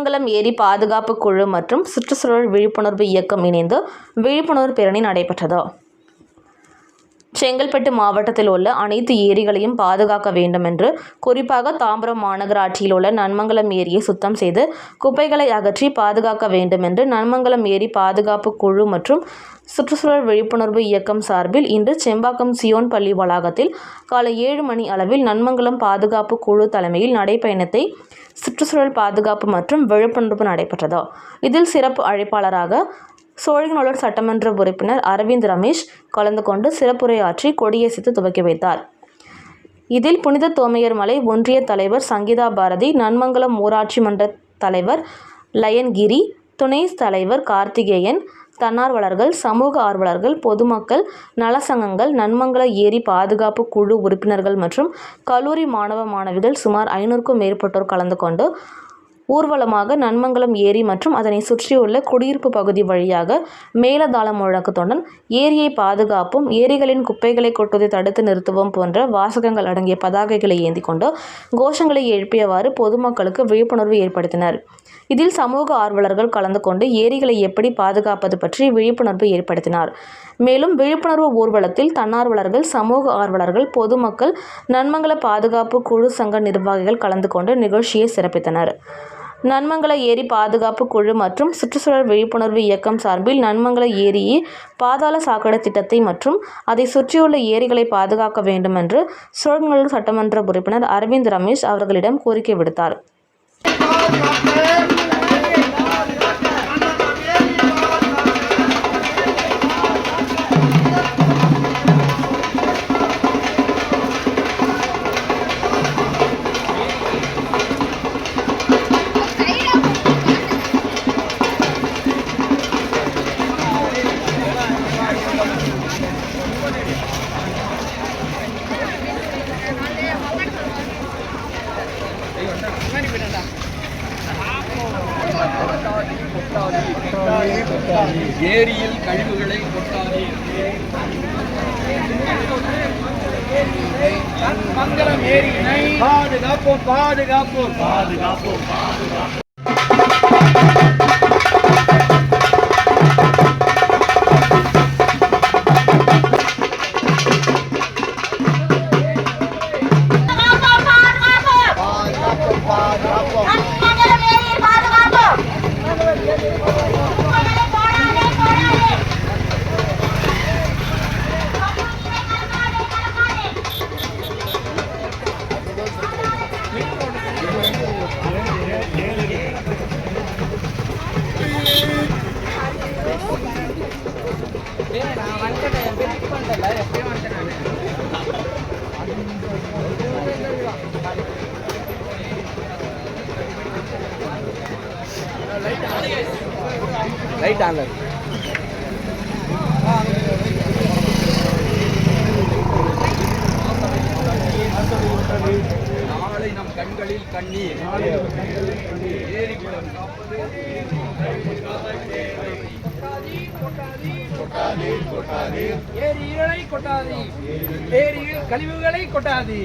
திருமங்கலம் ஏரி பாதுகாப்பு குழு மற்றும் சுற்றுச்சூழல் விழிப்புணர்வு இயக்கம் இணைந்து விழிப்புணர்வு பேரணி நடைபெற்றது. செங்கல்பட்டு மாவட்டத்தில் உள்ள அனைத்து ஏரிகளையும் பாதுகாக்க வேண்டும் என்று குறிப்பாக தாம்பரம் மாநகராட்சியில் உள்ள நன்மங்கலம் ஏரியை சுத்தம் செய்து குப்பைகளை அகற்றி பாதுகாக்க வேண்டும் என்று நன்மங்கலம் ஏரி பாதுகாப்பு குழு மற்றும் சுற்றுச்சூழல் விழிப்புணர்வு இயக்கம் சார்பில் இன்று செம்பாக்கம் சியோன் பள்ளி வளாகத்தில் காலை ஏழு மணி அளவில் நன்மங்கலம் பாதுகாப்பு குழு தலைமையில் நடைப்பயணத்தை சுற்றுச்சூழல் பாதுகாப்பு மற்றும் விழிப்புணர்வு நடைபெற்றது. இதில் சிறப்பு அழைப்பாளராக சோழிங்கநல்லூர் சட்டமன்ற உறுப்பினர் அரவிந்த் ரமேஷ் கலந்து கொண்டு சிறப்புரையாற்றி கொடியசைத்து துவக்கி வைத்தார். இதில் புனித தோமையர் மலை ஒன்றிய தலைவர் சங்கீதா பாரதி நன்மங்கலம் ஊராட்சி மன்ற தலைவர் லயன்கிரி துணை தலைவர் கார்த்திகேயன் தன்னார்வலர்கள் சமூக ஆர்வலர்கள் பொதுமக்கள் நலசங்கங்கள் நன்மங்கல ஏரி பாதுகாப்பு குழு உறுப்பினர்கள் மற்றும் கல்லூரி மாணவ மாணவிகள் சுமார் ஐநூறுக்கும் மேற்பட்டோர் கலந்து கொண்டு ஊர்வலமாக நன்மங்கலம் ஏரி மற்றும் அதனை சுற்றியுள்ள குடியிருப்பு பகுதி வழியாக மேலதாளம் முழக்கத்துடன் ஏரியை பாதுகாப்பும் ஏரிகளின் குப்பைகளை கொட்டுவதை தடுத்து நிறுத்துவோம் போன்ற வாசகங்கள் அடங்கிய பதாகைகளை ஏந்தி கொண்டு கோஷங்களை எழுப்பியவாறு பொதுமக்களுக்கு விழிப்புணர்வு ஏற்படுத்தினர். இதில் சமூக ஆர்வலர்கள் கலந்து கொண்டு ஏரிகளை எப்படி பாதுகாப்பது பற்றி விழிப்புணர்வு ஏற்படுத்தினார். மேலும் விழிப்புணர்வு ஊர்வலத்தில் தன்னார்வலர்கள் சமூக ஆர்வலர்கள் பொதுமக்கள் நன்மங்கல பாதுகாப்பு குழு சங்க நிர்வாகிகள் கலந்து கொண்டு நிகழ்ச்சியை சிறப்பித்தனர். நன்மங்கல ஏரி பாதுகாப்பு குழு மற்றும் சுற்றுச்சூழல் விழிப்புணர்வு இயக்கம் சார்பில் நன்மங்கல ஏரியை பாதாள சாக்கடை திட்டத்தை மற்றும் அதை சுற்றியுள்ள ஏரிகளை பாதுகாக்க வேண்டும் என்று சோழநல்லூர் சட்டமன்ற உறுப்பினர் அரவிந்த் ரமேஷ் அவர்களிடம் கோரிக்கை விடுத்தார். ஏரியில் கழிவுகளை கொட்டாதே. மங்களம் ஏரியினை பாதுகாப்போம். பாதுகாப்போம் பாதுகாப்போம். லைட் ஆன்ல நாளை நம் கண்களில் கண்ணீர். ஏரி குளம் காப்பது ஏரிகளை கொட்டாதே ஏரியில் கழிவுகளை கொட்டாதே